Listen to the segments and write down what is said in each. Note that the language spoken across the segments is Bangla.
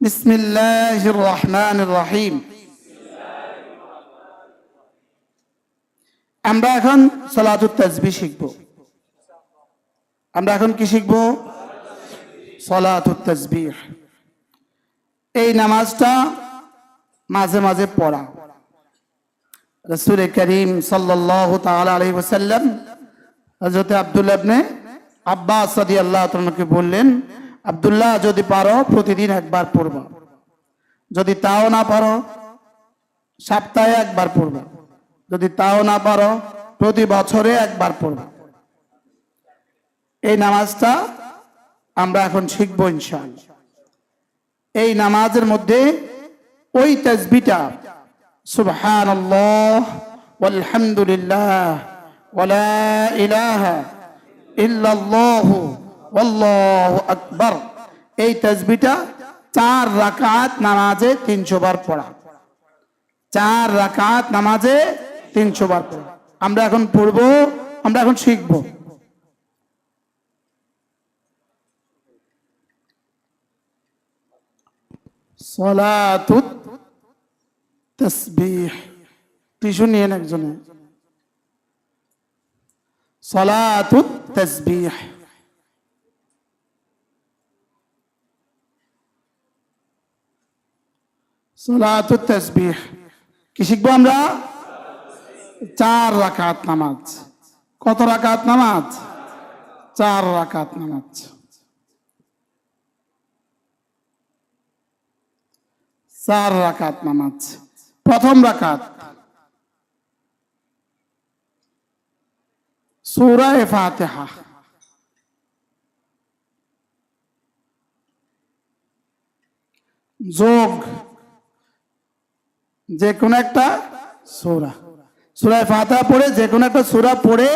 بسم الله الرحمن الرحيم আমরা এখন সলাতুত তাজবি শিখব আমরা এখন কি শিখব সলাতুত তাজবিহ এই নামাজটা মাঝে মাঝে পড়া রসুল করিম সাল্লাহ তাআলা আলাইহি ওয়াসাল্লাম হযরত আব্দুল্লাহ ইবনে আব্বাস রাদিয়াল্লাহু তাআলাকে বললেন আব্দুল্লাহ, যদি পারো প্রতিদিন একবার পড়বা। যদি তাও না পারো, সপ্তাহে একবার পড়বা। যদি তাও না পারো, প্রতি বছরে একবার পড়বা। এই নামাজটা আমরা এখন শিখব ইনশাআল্লাহ। এই নামাজের মধ্যে ওই তাসবিটা সুবহানাল্লাহ, ওয়ালহামদুলিল্লাহ, ওয়ালা ইলাহা ওয়াল্লাহু আকবার। এই তাসবিটা চার রাকাত নামাজে তিনশো বার পড়া। চার রাকাত নামাজে তিনশো বার পড়া। আমরা এখন পড়ব, আমরা এখন শিখব। সলাতুত তসবিহ। টিস্যু নিয়েন একজনে। সলাতুত তসবিহ। সলাতুত তসবিহ। কি শিখব আমরা? চার রাকাত নামাজ। কত রাকাত নামাজ? চার রাকাত নামাজ। চার রাকাত নামাজ। প্রথম রাকাত। সুরায় ফাতেহা। যোগ যে কোনো একটা সুরা সুরায় ফাতেহা পড়ে যে কোনো একটা সুরা পড়ে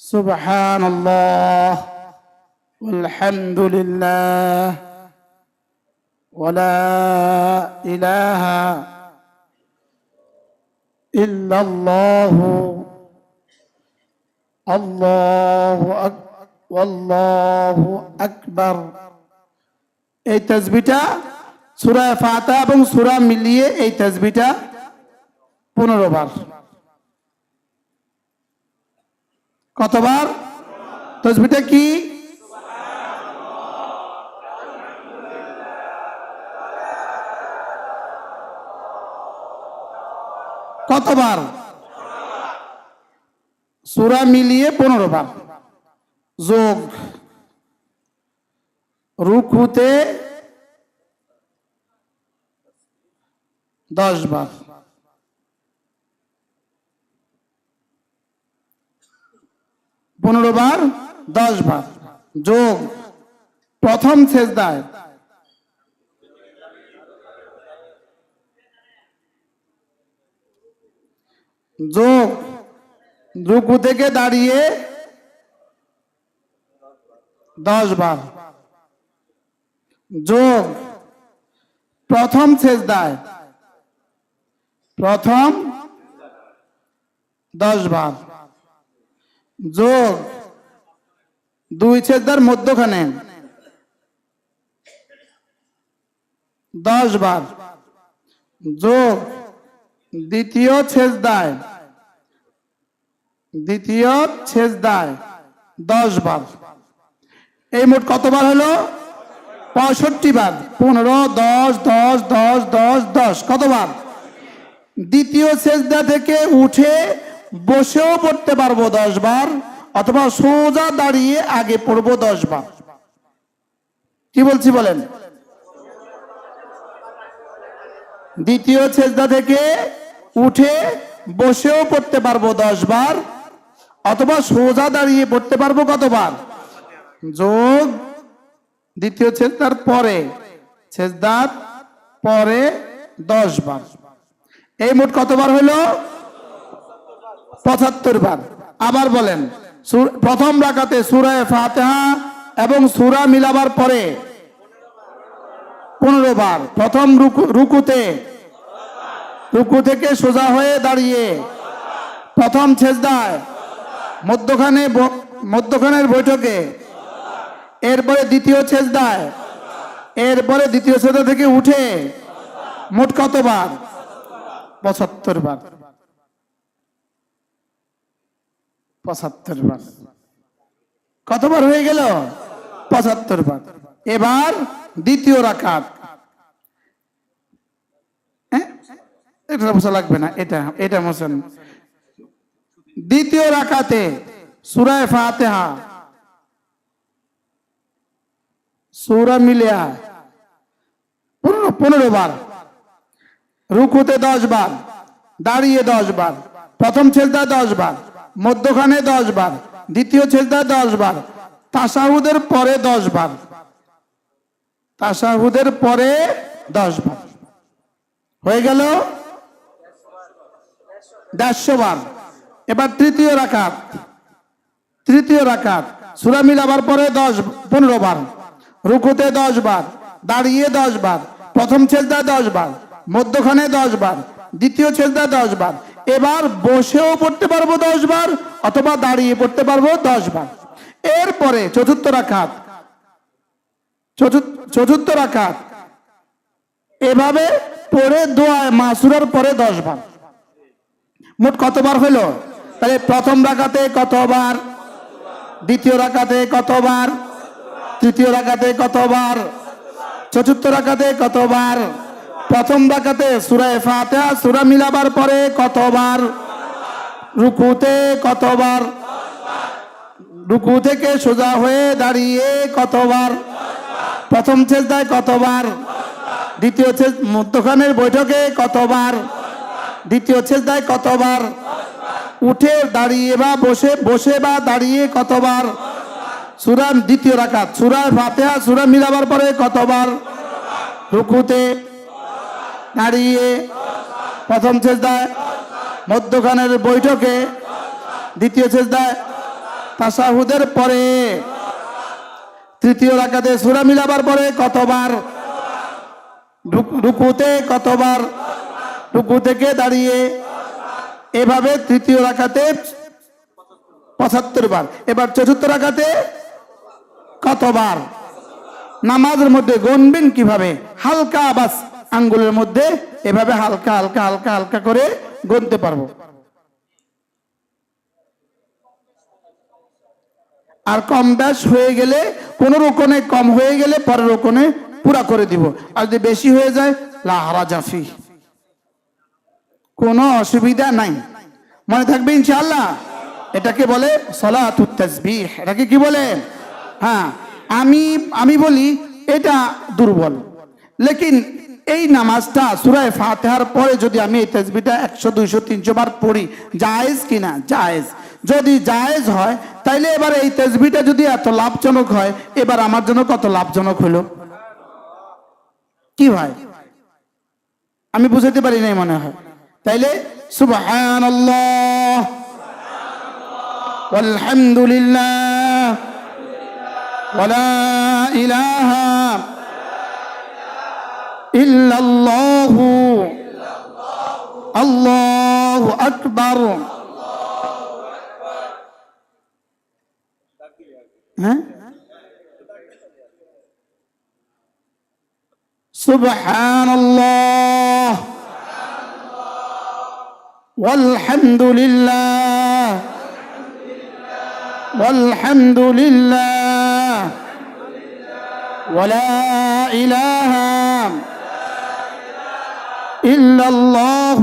সুবহানাল্লাহ والحمد لله ولا إله إلا الله الله أكبر والله أكبر এই তাসবিটা সুরা ফাতা এবং সুরা মিলিয়ে এই তাসবিটা পনেরো বার। কতবার? তসবিটা কি? কতবার? সুরা মিলিয়ে পনেরো বার। যোগ। রুকুতে দশ বার। পনেরো বার, দশ বার। যোগ। প্রথম ছেজদায় যোগ। রুকু থেকে দাঁড়িয়ে দশ বার। যোগ। প্রথম ছেজদায় প্রথম দশ বার। যোগ দুই ছেদার মধ্যখানে। দশ বার। যোগ দ্বিতীয় ছেজদায় দ্বিতীয় ছেজদায় দশ বার। এই মোট কতবার হলো? পঁয়ষট্টি বার। পনেরো, দশ দশ দশ দশ দশ। কতবার? দ্বিতীয় সেজদা থেকে উঠে বসেও পড়তে পারব দশ বার, অথবা সোজা দাঁড়িয়ে আগে পড়ব দশ বার। কি বলছি বলেন? দ্বিতীয় সেজদা থেকে উঠে বসেও পড়তে পারব দশ বার, অথবা সোজা দাঁড়িয়ে পড়তে পারব কতবার যোগ দ্বিতীয় ছেজদার পরে ছেজদার পরে দশ বার। এই মোট কতবার হলো পঁচাত্তর বার। আবার বলেন প্রথম রাকাতে সুরায় ফাতেহা এবং সুরা মিলাবার পরে পনেরো বার। প্রথম রুকু- রুকুতে, রুকু থেকে সোজা হয়ে দাঁড়িয়ে প্রথম ছেজদায়, মধ্যখানে মধ্যখানের বৈঠকে, এরপরে দ্বিতীয় ছেজদায়, এরপরে দ্বিতীয় ছেদা থেকে উঠে মোট কতবার? পঁচাত্তর বার। পঁচাত্তর বার। কতবার হয়ে গেল? পঁচাত্তর বার। এবার দ্বিতীয় রাকাত? এটা লাগবে না, এটা এটা মোছেন দ্বিতীয় রাকাতে সুরায় ফাতেহা। সুরা মিলিয়া পনেরো পনেরো বার। রুকুতে দশ বার, দাঁড়িয়ে দশ বার, প্রথম ছেলদা দশ বার, মধ্যখানে দশ বার, দ্বিতীয় ছেলদা দশ বার, তাসাহুদের পরে দশ বার, তাসাহুদের পরে দশ বার। হয়ে গেল দেড়শো বার। এবার তৃতীয় রাকাত তৃতীয় রাকাত, সুরা মিলাবার পরে দশ, পনেরো বার, রুকুতে দশ বার, দাঁড়িয়ে দশ বার, প্রথম ছেলদা দশ বার মধ্যখানে দশ বার, দ্বিতীয় ছেলদা দশ বার। এবার বসেও পড়তে পারব দশ বার, অথবা দাঁড়িয়ে পড়তে পারব দশ বার। এরপরে চতুর্থ রাকাত চতুর্থ রাকাত এভাবে পরে দোয়ায় মাসুরার পরে দশ বার। মোট কতবার হইল তাহলে প্রথম রাকাতে কতবার? দ্বিতীয় রাকাতে কতবার? তৃতীয় রাকাতে কতবার? চতুর্থ রাকাতে কতবার? প্রথম রাকাতে সুরায় ফাতিহা, সূরা মিলাবার পরে কতবার? রুকুতে কতবার? রুকু থেকে সোজা হয়ে দাঁড়িয়ে কতবার? প্রথম ছেজদায় কতবার? দ্বিতীয় মধ্যখানের বৈঠকে কতবার? দ্বিতীয় ছেজদায় কতবার? উঠে দাঁড়িয়ে বা বসে বসে বা দাঁড়িয়ে কতবার? সুরা দ্বিতীয় রাকাত, সুরা ফাতেহা, সুরা মিলাবার পরে কতবার? রুকুতে দাঁড়িয়ে প্রথম ছেজদায় মধ্যখানের বৈঠকে দ্বিতীয় ছেজদায় তাসাহুদের পরে তৃতীয় রাকাতে সুরা মিলাবার পরে কতবার রুকু- রুকুতে কতবার রুকু থেকে দাঁড়িয়ে এভাবে তৃতীয় রাখাতে পঁচাত্তর বার। এবার চতুর্থ রাখাতে কতবার? নামাজের মধ্যে গণবেন কীভাবে? হালকা বাস আঙ্গুলের মধ্যে এভাবে হালকা হালকা হালকা হালকা করে গণতে পারব। আর কম ব্যাস হয়ে গেলে, কোন রোকনে কম হয়ে গেলে পরের রোকনে পুরা করে দিব। আর যদি বেশি হয়ে যায় লাহারা জাফি কোনো অসুবিধা নাই। মনে থাকবে ইনশাআল্লাহ? এটাকে বলে তাসবিহ। এটাকে কি বলে? হ্যাঁ আমি আমি বলি এটা দুর্বল। লেকিন এই নামাজটা সুরায় ফাতেহার পরে যদি আমি এই তেজবিটা একশো, দুইশো, তিনশো বার পড়ি, জায়েজ কিনা? জায়েজ। যদি জায়েজ হয়, তাইলে এবার এই তেজবিটা যদি এত লাভজনক হয়, এবার আমার জন্য কত লাভজনক হলো? কি হয় আমি বুঝাতে পারি নাই মনে হয়। তাইলে সুবহানাল্লাহ। ইলাহা إلا الله. الله أكبر. سبحان الله. والحمد لله. والحمد لله. ولا إله إلا ইল্লাল্লাহ।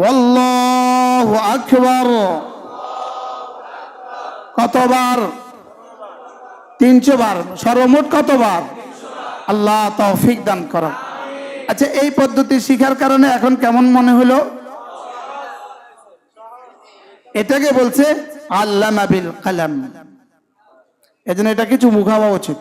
ওয়াল্লাহু আকবার। কতবার? তিনশো বার সর্বমোট কতবার? আল্লাহ তৌফিক দান করো। আচ্ছা এই পদ্ধতি শিখার কারণে এখন কেমন মনে হলো? এটাকে বলছে আল্লাহ নাবিল কালাম। এজন্য এটা কিছু মুখাওয়া উচিত।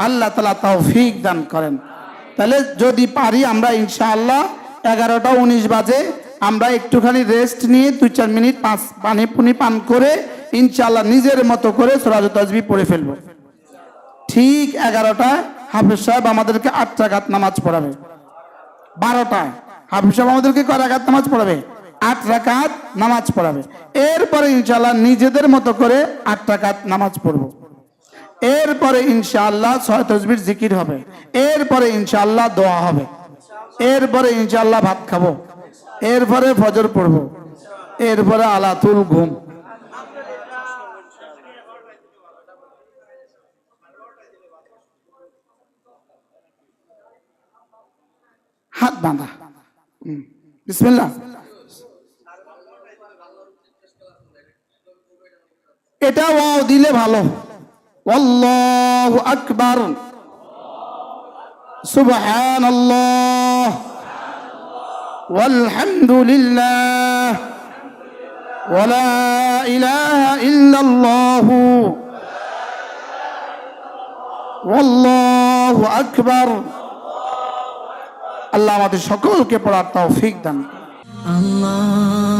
আল্লাহ তালা তৌফিক দান করেন। তাহলে যদি পারি আমরা ইনশাআল্লাহ এগারোটা উনিশ বাজে আমরা একটুখানি রেস্ট নিয়ে দুই চার মিনিট পাঁচ পানি পুনি পান করে ইনশাআল্লাহ নিজের মতো করে সোরাজ তসবি পড়ে ফেলব। ঠিক এগারোটা হাফিজ সাহেব আমাদেরকে আট টাকাত নামাজ পড়াবে। বারোটায় হাফিজ সাহেব আমাদেরকে কয় রাকাত নামাজ পড়াবে? আট রাকাত নামাজ পড়াবে। এরপরে ইনশাআল্লাহ নিজেদের মতো করে আট রাকাত নামাজ পড়ব। এরপরে ইনশাআল্লাহ ছয় তসবির জিকির হবে। এরপরে ইনশাআল্লাহ দোয়া হবে। এরপরে ইনশাআল্লাহ ভাত খাব। এরপরে ফজর পড়ব। এরপরে আলাতুল ঘুম। হাত বাঁধা। বিসমিল্লাহ। এটা ওয়াও দিলে ভালো। আল্লাহু আকবার সুবহানাল্লাহ والحمد لله ولا إله إلا الله والله أكبر আল্লাহ আমাদের সকলকে পড়ার তৌফিক দান করুন। Allah